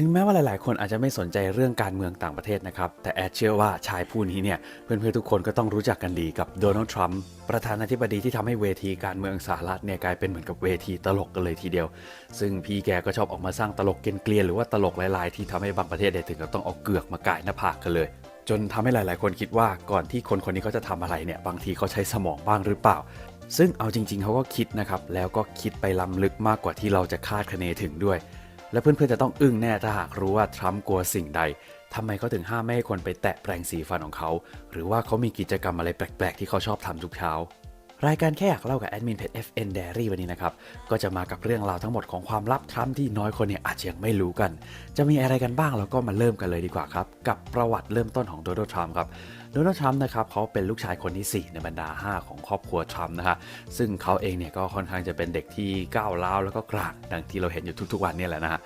ถึงแม้ว่าหลาย ๆ คนอาจจะไม่สนใจเรื่องการเมืองต่างประเทศนะครับ แต่แอดเชื่อว่าชายผู้นี้เนี่ย เพื่อน ๆ ทุกคนก็ต้องรู้จักกันดีกับโดนัลด์ทรัมป์ประธานาธิบดีที่ทำให้เวทีการเมืองสหรัฐเนี่ยกลายเป็นเหมือนกับเวทีตลกกันเลยทีเดียว ซึ่งพี่แกก็ชอบออกมาสร้างตลกเกลียนๆหรือว่าตลกลาย ๆ ที่ทำให้บางประเทศเนี่ยถึงกับต้องเอาเกือกมากายหน้าผากกันเลย จนทำให้หลาย ๆ คนคิดว่าก่อนที่คนคนนี้เขาจะทำอะไรเนี่ยบางทีเขาใช้สมองบ้างหรือเปล่าซึ่งเอาจริง ๆ เขาก็คิดนะครับ แล้วก็คิดไปล้ำลึกมากกว่าที่เราจะคาดคะเนถึงด้วย และเพื่อนๆจะต้องอึ้งแน่ถ้าหากรู้ว่าทรัมป์กลัวสิ่งใดทำไมเขาถึงห้ามไม่ให้คนไปแตะแปรงสีฟันของเขา หรือว่าเขามีกิจกรรมอะไรแปลกๆ ที่เขาชอบทำทุกเช้า รายการแค่อยากเล่ากับแอดมินเพจ FN Diary วันนี้นะครับ ก็จะมากับเรื่องราวทั้งหมดของความลับทรัมป์ที่น้อยคนเนี่ยอาจจะยังไม่รู้กัน จะมีอะไรกันบ้างเราก็มาเริ่มกันเลยดีกว่าครับ กับประวัติเริ่มต้นของโดนัลด์ทรัมป์ครับโดนัลด์ทรัมป์นะครับเขาเป็นลูกชายคนที่ 4 ในบรรดา 5 ของครอบครัวทรัมป์นะฮะซึ่งเขาเองเนี่ยก็ค่อนข้างจะเป็นเด็กที่ก้าวร้าวแล้วก็กลางดังที่เราเห็นอยู่ทุกๆวันนี่แหละนะฮะ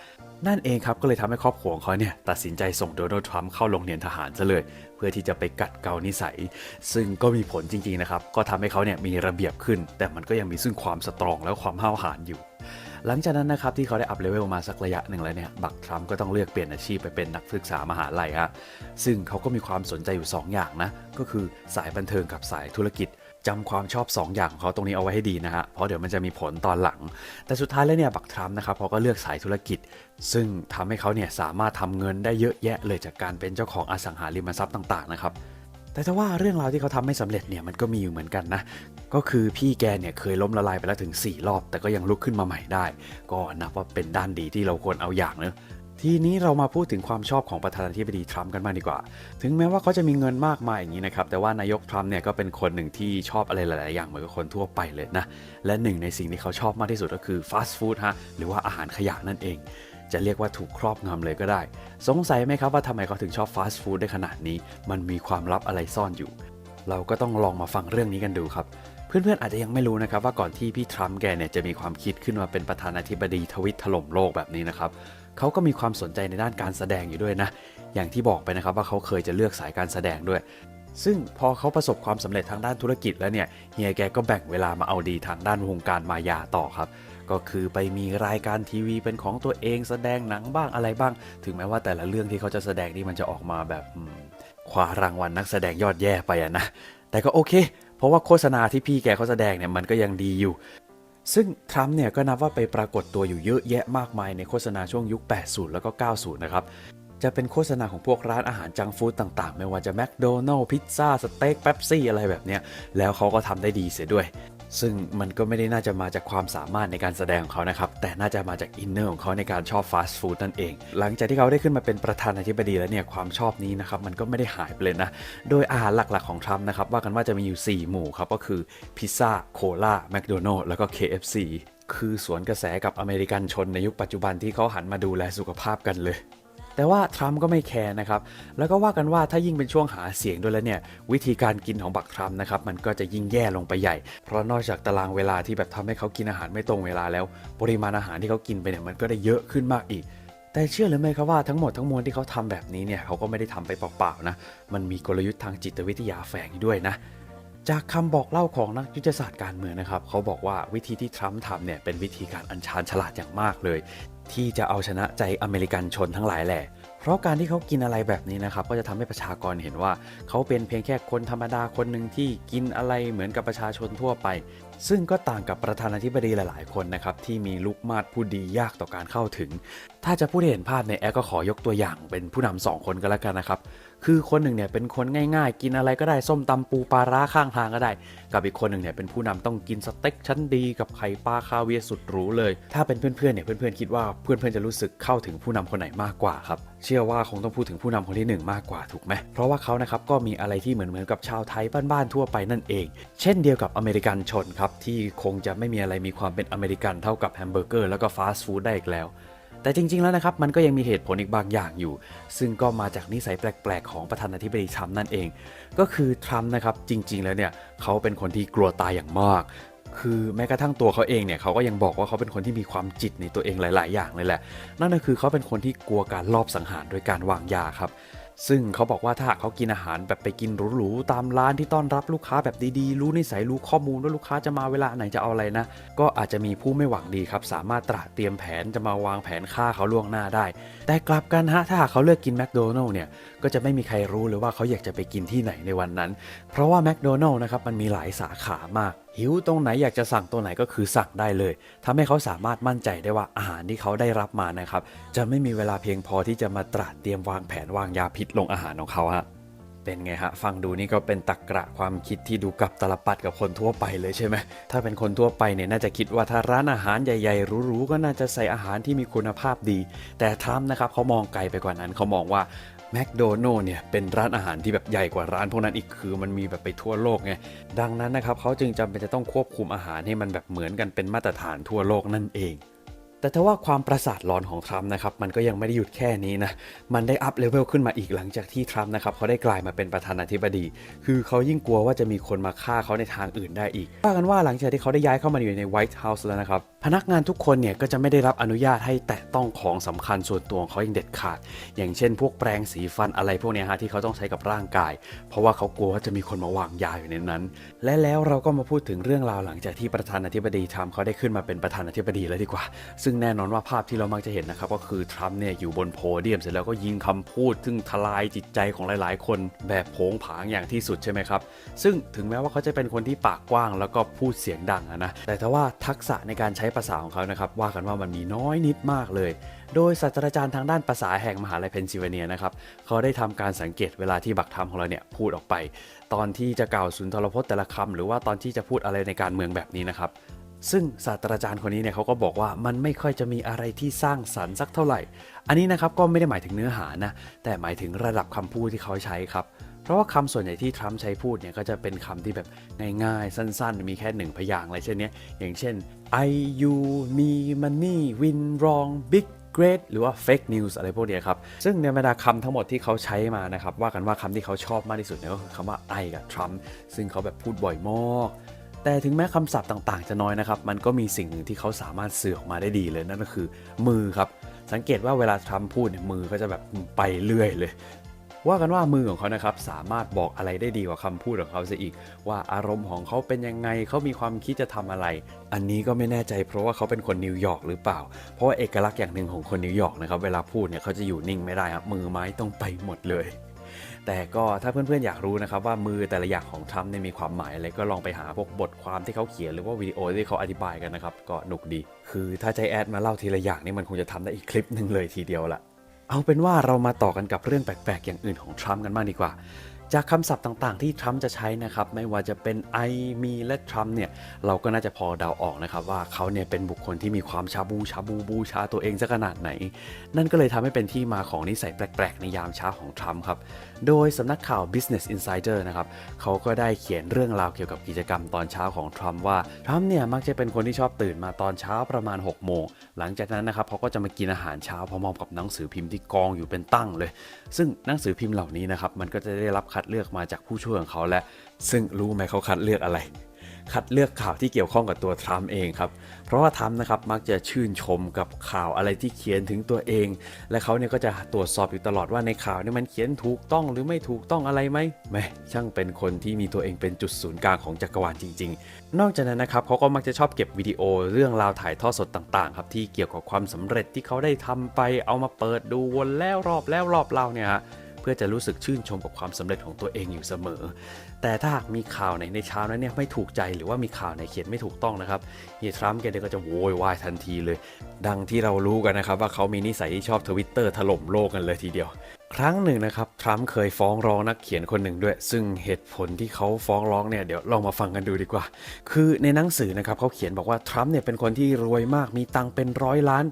นั่นเองครับก็เลยทำให้ครอบครัวของเขาเนี่ยตัดสินใจส่งโดนัลด์ทรัมป์เข้าโรงเรียนทหารซะเลย เพื่อที่จะไปกัดเกานิสัย ซึ่งก็มีผลจริงๆนะครับก็ทำให้เขาเนี่ยมีระเบียบขึ้น แต่มันก็ยังมีซึ่งความสตรองและความห้าวหาญอยู่หลังจากนั้นนะครับที่เขาได้อัพเลเวลมาสักระยะหนึ่งแล้วเนี่ยบักทรัมป์ก็ต้องเลือกเปลี่ยนอาชีพไปเป็นนักศึกษามหาลัยฮะซึ่งเขาก็มีความสนใจอยู่ 2 อย่างนะก็คือสายบันเทิงกับสายธุรกิจ จำความชอบ 2 อย่างของเขาตรงนี้เอาไว้ให้ดีนะฮะ เพราะเดี๋ยวมันจะมีผลตอนหลัง แต่สุดท้ายแล้วเนี่ยบักทรัมป์นะครับเขาก็เลือกสายธุรกิจ ซึ่งทำให้เขาเนี่ยสามารถทำเงินได้เยอะแยะเลยจากการเป็นเจ้าของอสังหาริมทรัพย์ต่างๆนะครับแต่ถ้าว่าเรื่องราวที่เขาทำไม่สำเร็จเนี่ยมันก็มีอยู่เหมือนกันนะ ก็คือพี่แกเนี่ยเคยล้มละลายไปแล้วถึง 4 รอบ แต่ก็ยังลุกขึ้นมาใหม่ได้ ก็นับว่าเป็นด้านดีที่เราควรเอาอย่างเนอะ ทีนี้เรามาพูดถึงความชอบของประธานาธิบดีทรัมป์กันบ้างดีกว่า ถึงแม้ว่าเขาจะมีเงินมากมายอย่างนี้นะครับ แต่ว่านายกทรัมป์เนี่ยก็เป็นคนหนึ่งที่ชอบอะไรหลาย ๆ อย่างเหมือนกับคนทั่วไปเลยนะ และหนึ่งในสิ่งที่เขาชอบมากที่สุดก็คือฟาสต์ฟู้ดฮะ หรือว่าอาหารขยะนั่นเอง จะเรียกว่าถูกครอบงำเลยก็ได้ สงสัยไหมครับว่าทำไมเขาถึงชอบฟาสต์ฟู้ดได้ขนาดนี้ มันมีความลับอะไรซ่อนอยู่ เราก็ต้องลองมาฟังเรื่องนี้กันดูครับ เพื่อนๆอาจจะยังไม่รู้นะครับว่าก่อนที่พี่ทรัมป์แกเนี่ยจะมีความคิดขึ้นมาเป็นประธานาธิบดีทวิตถล่มโลกแบบนี้นะครับเขาก็มีความสนใจในด้านการแสดงอยู่ด้วยนะ อย่างที่บอกไปนะครับว่าเขาเคยจะเลือกสายการแสดงด้วย ซึ่งพอเขาประสบความสำเร็จทางด้านธุรกิจแล้วเนี่ยเฮียแกก็แบ่งเวลามาเอาดีทางด้านวงการมายาต่อครับ ก็คือไปมีรายการทีวีเป็นของตัวเองแสดงหนังบ้างอะไรบ้าง ถึงแม้ว่าแต่ละเรื่องที่เขาจะแสดงนี่มันจะออกมาแบบคว้ารางวัลนักแสดงยอดแย่ไปอะนะแต่ก็โอเค เพราะว่าโฆษณาที่พี่แกเขาแสดงเนี่ยมันก็ยังดีอยู่ ซึ่งทรัมป์เนี่ยก็นับว่าไปปรากฏตัวอยู่เยอะแยะมากมายในโฆษณาช่วงยุค 80 แล้วก็ 90 นะครับจะเป็นโฆษณาของพวกร้านอาหารจังฟู้ดต่างๆ ไม่ว่าจะแมคโดนัลล์พิซซ่าสเต็กเป๊ปซี่อะไรแบบเนี้ยแล้วเขาก็ทำได้ดีเสียด้วย ซึ่งมันก็ไม่ได้น่าจะมาจากความสามารถในการแสดงของเขานะครับ แต่น่าจะมาจากอินเนอร์ของเขาในการชอบฟาสต์ฟู้ดนั่นเอง หลังจากที่เขาได้ขึ้นมาเป็นประธานาธิบดีแล้วเนี่ยความชอบนี้นะครับมันก็ไม่ได้หายไปเลยนะ โดยอาหารหลักๆของทรัมป์นะครับว่ากันว่าจะมีอยู่ 4 หมู่ครับก็คือพิซซ่าโคลาแมคโดนัลล์แล้วก็ KFC คือสวนกระแสกับอเมริกันชนในยุคปัจจุบันที่เขาหันมาดูแลสุขภาพกันเลย แต่ว่าทรัมป์ก็ไม่แคร์นะครับ แล้วก็ว่ากันว่าถ้ายิ่งเป็นช่วงหาเสียงด้วยแล้วเนี่ย วิธีการกินของบักทรัมป์นะครับ มันก็จะยิ่งแย่ลงไปใหญ่ เพราะนอกจากตารางเวลาที่แบบทำให้เขากินอาหารไม่ตรงเวลาแล้ว ปริมาณอาหารที่เขากินไปเนี่ยมันก็ได้เยอะขึ้นมากอีก แต่เชื่อหรือไม่ครับว่าทั้งหมดทั้งมวลที่เขาทำแบบนี้เนี่ยเขาก็ไม่ได้ทำไปเปล่าๆนะ มันมีกลยุทธ์ทางจิตวิทยาแฝงด้วยนะ จากคำบอกเล่าของนักยุทธศาสตร์การเมืองนะครับ เขาบอกว่าวิธีที่ทรัมป์ทำเนี่ยเป็นวิธีการอัญชานฉลาดอย่างมากเลย ที่จะเอาชนะใจอเมริกันชนทั้งหลายแหละ เพราะการที่เขากินอะไรแบบนี้นะครับ ก็จะทำให้ประชากรเห็นว่า เขาเป็นเพียงแค่คนธรรมดาคนหนึ่งที่กินอะไรเหมือนกับประชาชนทั่วไป ซึ่งก็ต่างกับประธานาธิบดีหลายๆ คนนะครับที่มีลุกมาดผู้ดียากต่อการเข้าถึง ถ้าจะพูดให้เห็นภาพในแอร์ก็ขอยกตัวอย่างเป็นผู้นำสองคนก็แล้วกันนะครับ คือคนหนึ่งเนี่ยเป็นคนง่ายๆ กินอะไรก็ได้ส้มตำปูปลาร้าข้างทางก็ได้ กับอีกคนหนึ่งเนี่ยเป็นผู้นำต้องกินสเต็กชั้นดีกับไข่ปลาคาเวียสุดหรูเลย ถ้าเป็นเพื่อนๆเนี่ยเพื่อนๆคิดว่าเพื่อนๆจะรู้สึกเข้าถึงผู้นำคนไหนมากกว่าครับเชื่อว่าคงต้องพูดถึงผู้นำคนที่หนึ่งมากกว่าถูกไหม เพราะว่าเขานะครับก็มีอะไรที่เหมือนเหมือนกับชาวไทยบ้านๆทั่วไปนั่นเอง เช่นเดียวกับอเมริกันชนครับที่คงจะไม่มีอะไรมีความเป็นอเมริกันเท่ากับแฮมเบอร์เกอร์แล้วก็ฟาสต์ฟู้ดได้อีกแล้ว แต่จริง ๆ แล้วนะครับ มันก็ยังมีเหตุผลอีกบางอย่างอยู่ ซึ่งก็มาจากนิสัยแปลก ๆ ของประธานาธิบดีทรัมป์นั่นเอง ก็คือทรัมป์นะครับจริง ๆ แล้วเนี่ยเขาเป็นคนที่กลัวตายอย่างมากคือแม้กระทั่งตัวเขาเองเนี่ยเขาก็ยังบอกว่าเขาเป็นคนที่มีความจิตในตัวเองหลาย ๆ อย่างเลยแหละ นั่นก็คือเขาเป็นคนที่กลัวการลอบสังหารโดยการวางยาครับ ซึ่งเขาบอกว่าถ้าหากเขากินอาหารแบบไปกินหรูๆตามร้านที่ต้อนรับลูกค้าแบบดีๆ รู้นิสัยรู้ข้อมูลว่าลูกค้าจะมาเวลาไหนจะเอาอะไรนะ ก็อาจจะมีผู้ไม่หวังดีครับ สามารถตระเตรียมแผนจะมาวางแผนฆ่าเขาล่วงหน้าได้ แต่กลับกันฮะถ้าหากเขาเลือกกินแมคโดนัลล์เนี่ยก็จะไม่มีใครรู้เลยว่าเขาอยากจะไปกินที่ไหนในวันนั้น เพราะว่าแมคโดนัลล์นะครับมันมีหลายสาขามาก หิวตรงไหนอยากจะสั่งตัวไหนก็คือสั่งได้เลยทำให้เขาสามารถมั่นใจได้ว่าอาหารที่เขาได้รับมานะครับ จะไม่มีเวลาเพียงพอที่จะมาตระเตรียมวางแผนวางยาพิษลงอาหารของเขาฮะเป็นไงฮะ ฟังดูนี่ก็เป็นตรกกะความคิดที่ดูกลับตลปัดกับคนทั่วไปเลยใช่ไหมถ้าเป็นคนทั่วไปเนี่ยน่าจะคิดว่าถ้าร้านอาหารใหญ่ๆหรูๆก็น่าจะใส่อาหารที่มีคุณภาพดี แต่ทรัมป์นะครับเขามองไกลไปกว่านั้นเขามองว่า แมคโดนัลล์เนี่ยเป็นร้านอาหารที่แบบใหญ่กว่าร้านพวกนั้นอีกคือมันมีแบบไปทั่วโลกไงดังนั้นนะครับเขาจึงจำเป็นจะต้องควบคุมอาหารให้มันแบบเหมือนกันเป็นมาตรฐานทั่วโลกนั่นเอง แต่ถ้าว่าความประสาทร้อนของทรัมป์นะครับมันก็ยังไม่ได้หยุดแค่นี้นะมันได้อัพเลเวลขึ้นมาอีกหลังจากที่ทรัมป์นะครับเขาได้กลายมาเป็นประธานาธิบดี คือเขายิ่งกลัวว่าจะมีคนมาฆ่าเขาในทางอื่นได้อีกว่ากันว่าหลังจากที่เขาได้ย้ายเข้ามาอยู่ในไวท์เฮาส์แล้วนะครับ พนักงานทุกคนเนี่ยก็จะไม่ได้รับอนุญาตให้แตะต้องของสำคัญส่วนตัวของเขาอย่างเด็ดขาด อย่างเช่น พวกแปรงสีฟันอะไรพวกนี้ฮะที่เขาต้องใช้กับร่างกาย เพราะว่าเขากลัวว่าจะมีคนมาวางยาอยู่ในนั้น และแล้วเราก็มาพูดถึงเรื่องราวหลังจากที่ประธานาธิบดีทรัมป์เขาได้ขึ้นมาเป็นประธานาธิบดีแล้วดีกว่า ซึ่งแน่นอนว่าภาพที่เรามักจะเห็นนะครับก็คือทรัมป์เนี่ยอยู่บนโพเดียมเสร็จแล้วก็ยิงคำพูด ซึ่งทลายจิตใจของหลาย ๆ คนแบบโผงผางอย่างที่สุดใช่ไหมครับ ซึ่งถึงแม้ว่าเขาจะเป็นคนที่ปากกว้าง แล้วก็พูดเสียงดังนะแต่ถ้าว่าทักษะในการใช้ภาษาของเขานะครับว่ากันว่ามันมีน้อยนิดมากเลย โดยศาสตราจารย์ทางด้านภาษาแห่งมหาลัยเพนซิลเวเนียนะครับเขาได้ทำการสังเกตเวลาที่บักทำของเราเนี่ยพูดออกไป ตอนที่จะกล่าวสุนทรพจน์แต่ละคำหรือว่าตอนที่จะพูดอะไรในการเมืองแบบนี้นะครับซึ่งศาสตราจารย์คนนี้เนี่ยเขาก็บอกว่ามันไม่ค่อยจะมีอะไรที่สร้างสรรค์สักเท่าไหร่ อันนี้นะครับก็ไม่ได้หมายถึงเนื้อหานะแต่หมายถึงระดับคำพูดที่เขาใช้ครับ เพราะว่าคำส่วนใหญ่ที่ทรัมป์ใช้พูดเนี่ยก็จะเป็นคำที่แบบง่ายๆ สั้นๆ มีแค่หนึ่งพยางค์อะไรเช่นนี้อย่างเช่น I you me money win wrong big great หรือว่า fake news อะไรพวกนี้ครับ ซึ่งในบรรดาคำทั้งหมดที่เขาใช้มานะครับ ว่ากันว่าคำที่เขาชอบมากที่สุดเนี่ยก็คือคำว่า I กับ Trump ซึ่งเขาแบบพูดบ่อยมากแต่ถึงแม้คำศัพท์ต่างๆ จะน้อยนะครับ มันก็มีสิ่งหนึ่งที่เขาสามารถสื่อออกมาได้ดีเลยนั่นก็คือมือครับ สังเกตว่าเวลาทรัมป์พูดเนี่ยมือก็จะแบบไปเรื่อยเลย ว่ากันว่ามือของเขานะครับสามารถบอกอะไรได้ดีกว่าคำพูดของเขาซะอีก ว่าอารมณ์ของเขาเป็นยังไงเขามีความคิดจะทำอะไร อันนี้ก็ไม่แน่ใจเพราะว่าเขาเป็นคนนิวยอร์กหรือเปล่า เพราะว่าเอกลักษณ์อย่างหนึ่งของคนนิวยอร์กนะครับเวลาพูดเนี่ยเขาจะอยู่นิ่งไม่ได้ครับมือไม้ต้องไปหมดเลยแต่ก็ถ้าเพื่อนๆอยากรู้นะครับว่ามือแต่ละอย่างของทรัมป์เนี่ยมีความหมายอะไรก็ลองไปหาพวกบทความที่เขาเขียนหรือว่าวิดีโอที่เขาอธิบายกันนะครับก็หนุกดี คือถ้าใจแอดมาเล่าทีละอย่างนี่มันคงจะทำได้อีกคลิปหนึ่งเลยทีเดียวละ เอาเป็นว่าเรามาต่อกันกับเรื่องแปลกๆ อย่างอื่นของทรัมป์กันบ้างดีกว่า จากคำศัพท์ต่างๆ ที่ทรัมป์จะใช้นะครับ ไม่ว่าจะเป็น I มีและทรัมป์เนี่ย เราก็น่าจะพอเดาออกนะครับว่าเขาเนี่ยเป็นบุคคลที่มีความชาบูชาบูบูชาตัวเองซะขนาดไหน นั่นก็เลยทำให้เป็นที่มาของนิสัยแปลกๆ ในยามเช้าของทรัมป์ครับ โดยสำนักข่าว Business Insider นะครับเขาก็ได้เขียนเรื่องราวเกี่ยวกับกิจกรรมตอนเช้าของทรัมป์ว่าทรัมป์เนี่ยมักจะเป็นคนที่ชอบตื่นมาตอนเช้าประมาณ 6 โมง หลังจากนั้นนะครับเขาก็จะมากินอาหารเช้าพร้อมกับหนังสือพิมพ์ที่กองอยู่เป็นตั้งเลย ซึ่งหนังสือพิมพ์เหล่านี้นะครับมันก็จะได้รับคัดเลือกมาจากผู้ช่วยของเขาและ ซึ่งรู้ไหมเขาคัดเลือกอะไร คัดเลือกข่าวที่เกี่ยวข้องกับตัวทรัมป์เองครับ เพราะว่าทรัมป์นะครับมักจะชื่นชมกับข่าวอะไรที่เขียนถึงตัวเอง และเขาเนี่ยก็จะตรวจสอบอยู่ตลอดว่าในข่าวเนี่ยมันเขียนถูกต้องหรือไม่ถูกต้องอะไรไหมแม่ช่างเป็นคนที่มีตัวเองเป็นจุดศูนย์กลางของจักรวาลจริง ๆ นอกจากนั้นนะครับเขาก็มักจะชอบเก็บวิดีโอเรื่องราวถ่ายทอดสดต่างๆครับที่เกี่ยวกับความสำเร็จที่เขาได้ทำไปเอามาเปิดดูวนแล้วรอบแล้วรอบเล่าเนี่ยฮะ เพื่อจะรู้สึกชื่นชมกับความสำเร็จของตัวเองอยู่เสมอ แต่ถ้าหากมีข่าวไหนในเช้านั้นเนี่ยไม่ถูกใจหรือว่ามีข่าวไหนเขียนไม่ถูกต้องนะครับเฮียทรัมป์แกเนี่ยก็จะโวยวายทันทีเลย ดังที่เรารู้กันนะครับว่าเขามีนิสัยที่ชอบทวิตเตอร์ถล่มโลกกันเลยทีเดียวครั้งหนึ่งนะครับทรัมป์เคยฟ้องร้องนักเขียนคนหนึ่งด้วย ซึ่งเหตุผลที่เขาฟ้องร้องเนี่ยเดี๋ยวลองมาฟังกันดูดีกว่า คือในหนังสือนะครับเขาเขียนบอกว่าทรัมป์เนี่ยเป็นคนที่รวยมากมีตังเป็นร้อยล้าน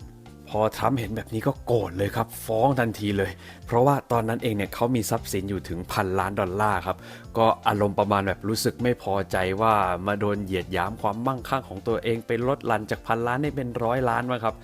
พอทรัมป์เห็นแบบนี้ก็โกรธเลยครับ ฟ้องทันทีเลย เพราะว่าตอนนั้นเองเนี่ยเขามีทรัพย์สินอยู่ถึงพันล้านดอลลาร์ครับ ก็อารมณ์ประมาณแบบรู้สึกไม่พอใจว่ามาโดนเหยียดหยามความมั่งคั่งของตัวเองไปลดลันจากพันล้านให้เป็นร้อยล้านมาครับ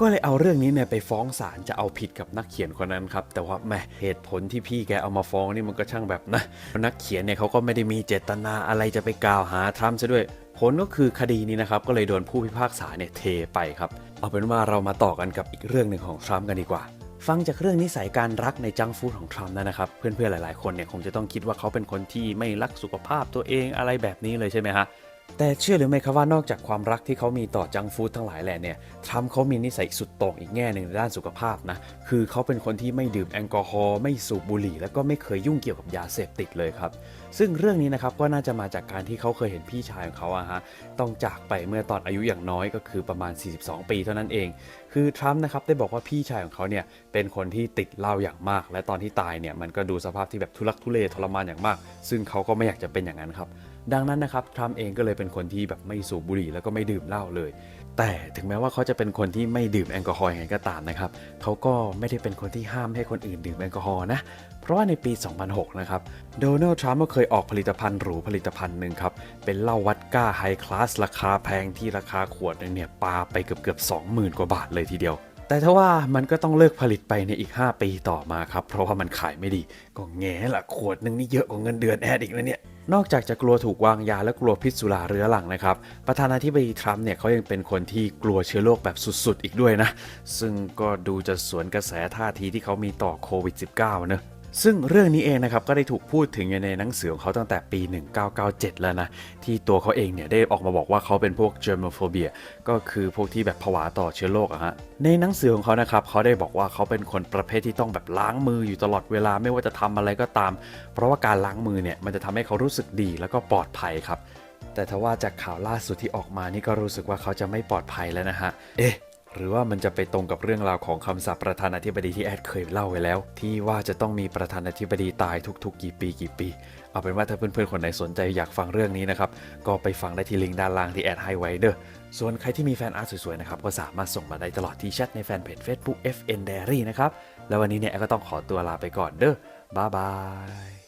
ก็เลยเอาเรื่องนี้เนี่ยไปฟ้องศาลจะเอาผิดกับนักเขียนคนนั้นครับ แต่ว่าแหมเหตุผลที่พี่แกเอามาฟ้องนี่มันก็ช่างแบบนะนักเขียนเนี่ยเขาก็ไม่ได้มีเจตนาอะไรจะไปกล่าวหาทรัมป์ซะด้วย ผลก็คือคดีนี้นะครับก็เลยโดนผู้พิพากษาเนี่ยเทไปครับ เอาเป็นว่าเรามาต่อกันกับอีกเรื่องหนึ่งของทรัมป์กันดีกว่า ฟังจากเรื่องนิสัยการรักในจังฟู้ดของทรัมป์แล้วนะครับ เพื่อนๆหลายๆคนเนี่ยคงจะต้องคิดว่าเขาเป็นคนที่ไม่รักสุขภาพตัวเองอะไรแบบนี้เลยใช่ไหมฮะ แต่เชื่อหรือไม่ครับว่านอกจากความรักที่เขามีต่อจังฟู้ดทั้งหลายแหละเนี่ยทรัมป์เขามีนิสัยสุดโต่งอีกแง่หนึ่งในด้านสุขภาพนะคือเขาเป็นคนที่ไม่ดื่มแอลกอฮอล์ไม่สูบบุหรี่ แล้วก็ไม่เคยยุ่งเกี่ยวกับยาเสพติดเลยครับ ซึ่งเรื่องนี้นะครับก็น่าจะมาจากการที่เขาเคยเห็นพี่ชายของเขาอะฮะต้องจากไปเมื่อตอนอายุอย่างน้อยก็คือประมาณ 42 ปีเท่านั้นเอง คือทรัมป์นะครับได้บอกว่าพี่ชายของเขาเนี่ยเป็นคนที่ติดเหล้าอย่างมาก และตอนที่ตายเนี่ยมันก็ดูสภาพที่แบบทุลักทุเลทรมานอย่างมาก ซึ่งเขาก็ไม่อยากจะเป็นอย่างนั้นครับ ดังนั้นนะครับทรัมป์เองก็เลยเป็นคนที่แบบไม่สูบบุหรี่แล้วก็ไม่ดื่มเหล้าเลย แต่ถึงแม้ว่าเขาจะเป็นคนที่ไม่ดื่มแอลกอฮอล์ยังไงก็ตามนะครับเขาก็ไม่ได้เป็นคนที่ห้ามให้คนอื่นดื่มแอลกอฮอล์นะเพราะว่าในปี 2006 นะครับโดนัลด์ทรัมป์ก็เคยออกผลิตภัณฑ์หรูผลิตภัณฑ์หนึ่งครับ เป็นเหล้าวัดก้าไฮคลาสราคาแพงที่ราคาขวดหนึงเนี่ยปาไปเกือบเกือบ20,000 กว่าบาทเลยทีเดียวแต่ถ้าว่ามันก็ต้องเลิกผลิตไปในอีก 5 ปีต่อมาครับ เพราะว่ามันขายไม่ดี ก็แง่ละขวดนึงนี่เยอะกว่าเงินเดือนแอดอีกนะเนี่ย นอกจากจะกลัวถูกวางยาและกลัวพิษสุราเรื้อรังนะครับ ประธานาธิบดีทรัมป์เนี่ยเขายังเป็นคนที่กลัวเชื้อโรคแบบสุดๆ อีกด้วยนะ ซึ่งก็ดูจะสวนกระแสท่าทีที่เขามีต่อโควิด -19 เนอะ ซึ่งเรื่องนี้เองนะครับก็ได้ถูกพูดถึงในหนังสือของเขาตั้งแต่ปี 1997 แล้วนะ ที่ตัวเขาเองเนี่ยได้ออกมาบอกว่าเขาเป็นพวก germophobia ก็คือพวกที่แบบผวาต่อเชื้อโรคอะฮะในหนังสือของเขานะครับเขาได้บอกว่าเขาเป็นคนประเภทที่ต้องแบบล้างมืออยู่ตลอดเวลาไม่ว่าจะทำอะไรก็ตาม เพราะว่าการล้างมือเนี่ยมันจะทำให้เขารู้สึกดีแล้วก็ปลอดภัยครับแต่ถ้าว่าจากข่าวล่าสุดที่ออกมานี่ก็รู้สึกว่าเขาจะไม่ปลอดภัยแล้วนะฮะ เอ๊ะ หรือว่ามันจะไปตรงกับเรื่องราวของคำสาปประธานาธิบดีที่แอดเคยเล่าไว้แล้ว ที่ว่าจะต้องมีประธานาธิบดีตายทุกๆ กี่ปีกี่ปี เอาเป็นว่าถ้าเพื่อนๆคนไหนสนใจอยากฟังเรื่องนี้นะครับ ก็ไปฟังได้ที่ลิงก์ด้านล่างที่แอดให้ไว้เด้อส่วนใครที่มีแฟนอาร์ตสวยๆนะครับก็สามารถส่งมาได้ตลอดที่แชทในแฟนเพจ Facebook FN Diary นะครับแล้ววันนี้เนี่ยก็ต้องขอตัวลาไปก่อนเด้อบ๊ายบาย